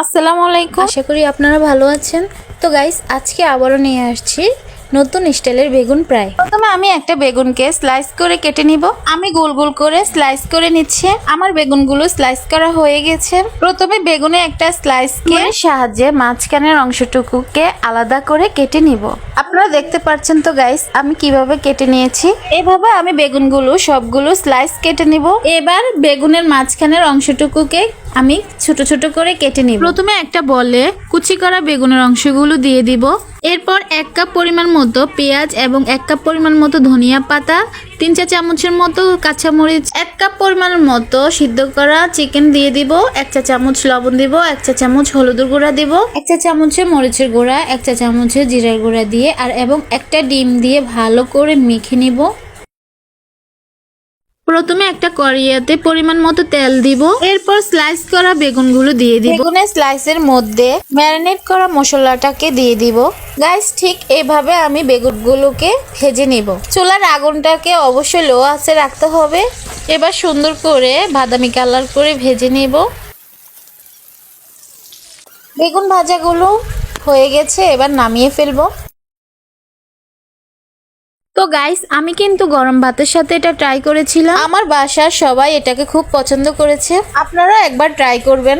আসসালামু আলাইকুম। আশা করি আপনারা ভালো আছেন। তো গাইস আজকে আবারও নিয়ে আসছি নতুন স্টাইলের বেগুন প্রায়। প্রথমে আমি একটা বেগুনকে স্লাইস করে কেটে নিব। আমি গোল গোল করে স্লাইস করে নিচ্ছি। আমার বেগুনগুলো স্লাইস করা হয়ে গেছে। প্রথমে বেগুনে একটা স্লাইস কে সাহায্যে মাঝখানের অংশটুকুকে আলাদা করে কেটে নিব। আপনারা দেখতে পাচ্ছেন তো গাইস আমি কীভাবে কেটে নিয়েছি? এভাবে আমি বেগুনগুলো সবগুলো স্লাইস কেটে নিব। এবার বেগুনের মাঝখানের অংশটুকুকে আমি ছোট ছোট করে কেটে নিব। প্রথমে একটা বলে কুচি করা বেগুনের অংশগুলো দিয়ে দিব। এরপর এক কাপ পরিমাণ মতো পেঁয়াজ এবং এক কাপ পরিমাণ মতো ধনিয়া পাতা, তিন চা চামচের মতো কাঁচামরিচ, এক কাপ পরিমাণের মতো সিদ্ধ করা চিকেন দিয়ে দিব, এক চা চামচ লবণ দিব, এক চা চামচ হলুদের গুঁড়া দিব, এক চা চামচের মরিচের গুঁড়া, এক চা চামচের জিরার গুঁড়া দিয়ে, আর এবং একটা ডিম দিয়ে ভালো করে মেখে নিব। প্রথমে একটা কড়িয়াতে পরিমাণ মতো তেল দিব। এরপর স্লাইস করা বেগুনগুলো দিয়ে দিব। বেগুনের স্লাইসের মধ্যে ম্যারিনেট করা মশলাটাকে দিয়ে দিব। গাইস ঠিক এভাবে আমি বেগুনগুলোকে ভেজে নিব। চুলার আগুনটাকে অবশ্যই লো আঁচে রাখতে হবে। এবার সুন্দর করে বাদামি কালার করে ভেজে নিব। বেগুন ভাজাগুলো হয়ে গেছে, এবার নামিয়ে ফেলব। তো গাইস আমি কিন্তু গরম ভাতের সাথে এটা ট্রাই করেছিলাম। আমার বাসার সবাই এটাকে খুব পছন্দ করেছে। আপনারা একবার ট্রাই করবেন।